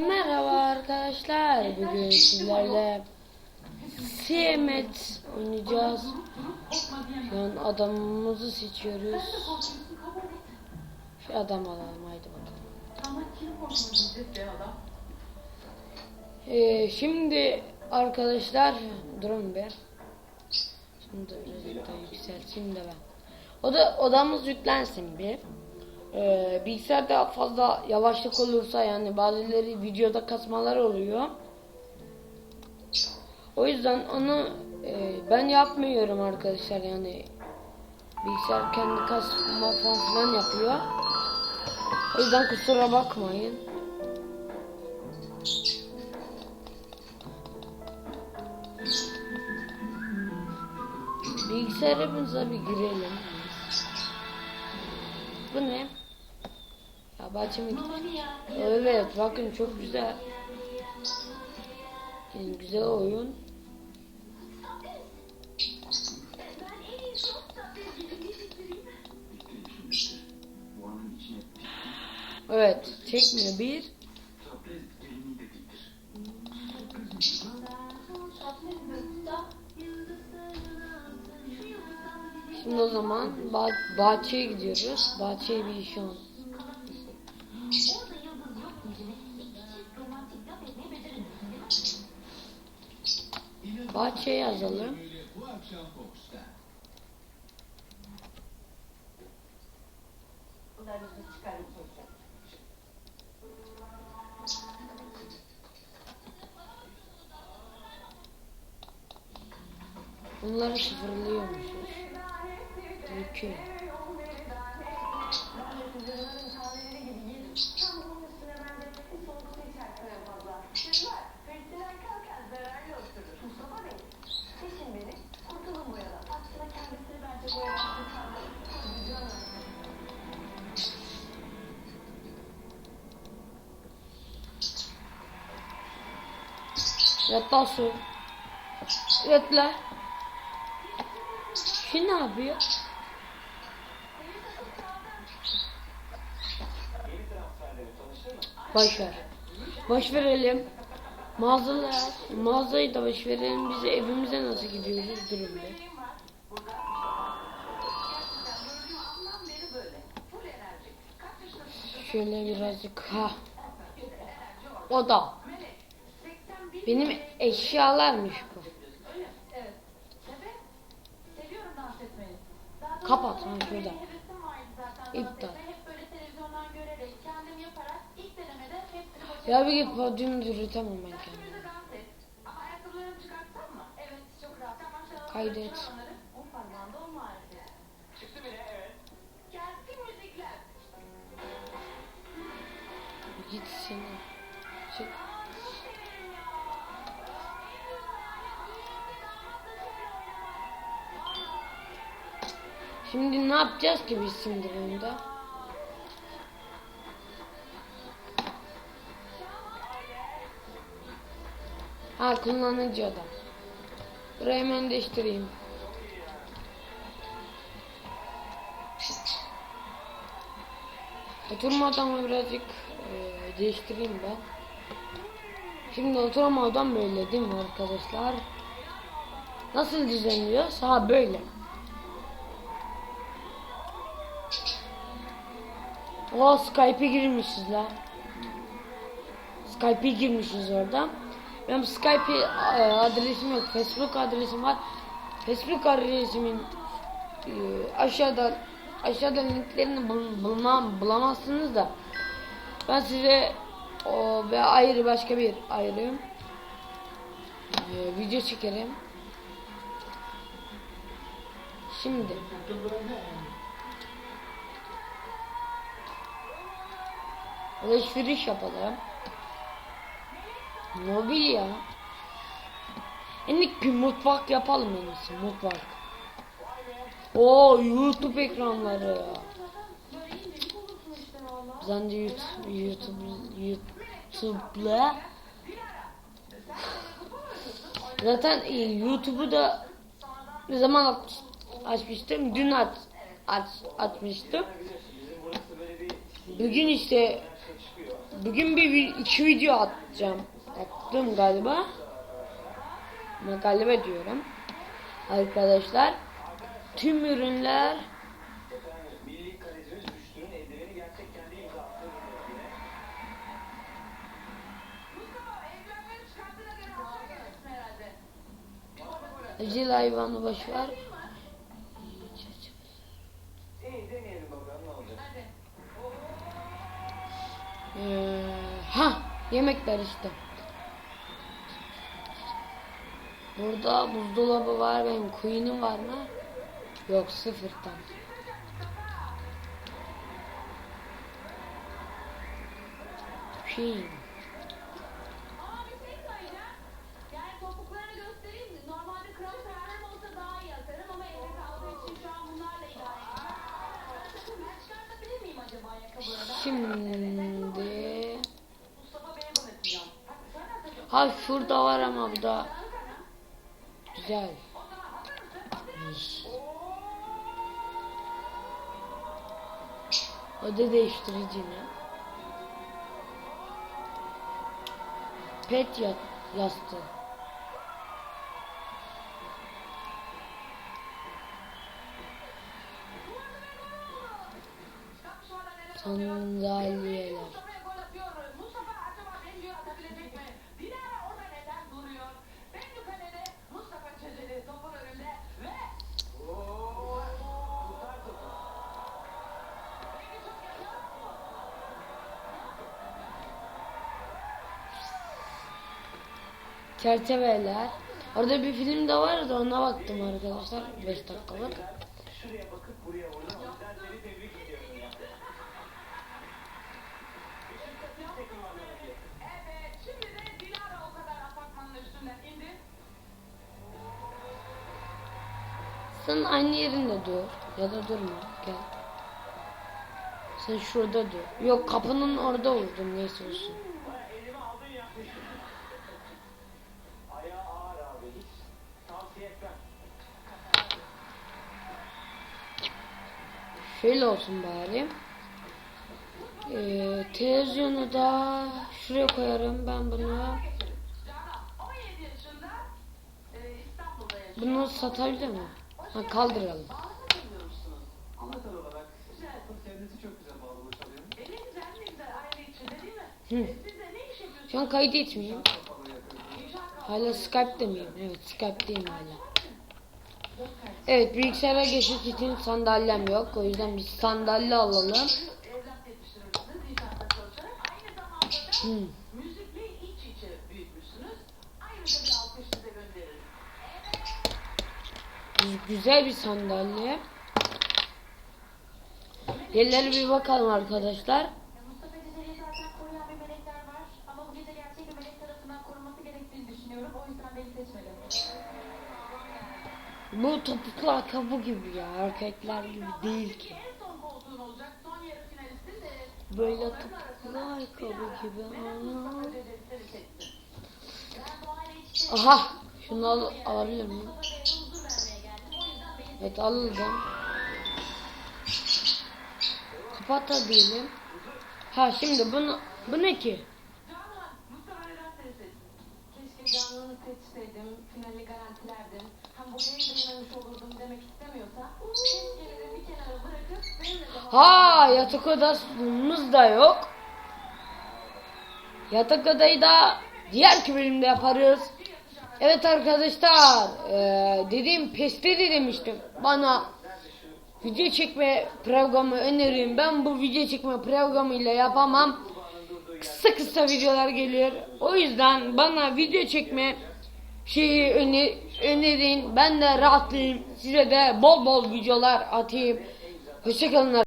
Merhaba arkadaşlar. Bugün sizlerle Siyemet oynayacağız. Şu an adamımızı seçiyoruz. Şu adam alalım haydi bakalım. Ee, şimdi arkadaşlar durun bir. Şimdi biraz daha de ben. O da odamız yüklensin bir. Ee, bilgisayarda fazla yavaşlık olursa yani bazıları videoda kasmalar oluyor. O yüzden onu e, ben yapmıyorum arkadaşlar yani bilgisayar kendi kasma falan filan yapıyor. O yüzden kusura bakmayın. Bilgisayarımıza bir girelim. Bu ne? Gittik. Evet bakın çok güzel. Yani güzel oyun. Evet çekmiyor bir. Şimdi o zaman bah- bahçeye gidiyoruz. Bahçeye bir iş on. Bahçeye yazalım. Bunları sıfırlıyormuşuz. Yükü. Yat lan su. Yat lan. Şu ne yapıyor? Boş ver. Boş verelim. Mağazalar, mağazayı da boş verelim. Biz evimize nasıl gidiyoruz durumda. Şöyle birazcık ha. O da. Benim eşyalarmış bu. Kapat, benim şurada. bir İptal. etme. Hep böyle televizyondan görerek, kendim yaparak ilk denemede hepsini Şimdi ne yapacağız ki biz şimdi bunda? Ha kullanıcı adam. Burayı hemen değiştireyim. Oturma odamı birazcık e, değiştireyim ben. Şimdi oturma odam böyle değil mi arkadaşlar? Nasıl düzenliyoruz? Ha böyle. O Skype'e girmişiz la. Skype'e girmişiz orada. Benim Skype e, adresim yok. Facebook adresim var. Facebook adresimin e, aşağıda aşağıda linklerini bul, bulmam, bulamazsınız da ben size o ve ayrı başka bir ayrı e, video çekerim. Şimdi alışveriş yapalım. Mobilya. En ilk bir mutfak yapalım en iyisi mutfak. Oo YouTube ekranları. Ben de YouTube YouTube YouTube'la Zaten e, YouTube'u da ne zaman aç, açmıştım? Dün aç, aç, açmıştım. Bugün işte bugün bir iki video atacağım. Attım galiba. Ama galiba diyorum. Arkadaşlar tüm ürünler acil hayvanı boş ver. Ee, ha yemekler işte. Burada buzdolabı var. Benim queen'im var mı? Yok sıfırdan. Queen. Ama ha şurada var ama bu da güzel. Oda değiştirici mi? Pet ya yastığı. Sandalyeler. Çerçeveler. Orada bir film de vardı ona baktım arkadaşlar. 5 dakikalık. Sen aynı yerinde dur. Ya da durma. Gel. Sen şurada dur. Yok kapının orada vurdum neyse olsun. Şöyle olsun bari. Ee, televizyonu da şuraya koyarım ben bunu. Canan 17 yaşında İstanbul'da yaşıyor. Bunu satabilir mi? Ha, kaldıralım. Hı. Şu an kayıt. İnşaat Hala Skype'de miyim? Evet Skype'deyim hala. Evet bilgisayara geçiş için sandalyem yok. O yüzden bir sandalye alalım. Hmm. Güzel bir sandalye. Yerlere bir bakalım arkadaşlar. Ya Mustafa Ceceli'yi zaten koruyan bir melekler var. Ama bu gece gerçek bir melek tarafından korunması gerektiğini düşünüyorum. O yüzden beni seçmedim. Bu topuklu ayakkabı gibi ya. Erkekler gibi değil ki. Böyle topuklu ayakkabı gibi. İçi Aha. Şunu al alabilir miyim? Evet aldım. Kapat da diyelim. Ha şimdi bunu bu ne ki? Canan, Mustafa neden seni seçsin? Keşke canlını seçseydim, finali garantilerdim. Ha yatak odamız da yok. Yatak odayı da diğer bölümde yaparız. Evet arkadaşlar eee dediğim peste de demiştim. Bana video çekme programı önerin. Ben bu video çekme programıyla yapamam. Kısa kısa videolar geliyor. O yüzden bana video çekme şeyi öne- önerin. Ben de rahatlayayım. Size de bol bol videolar atayım. Hoşçakalın.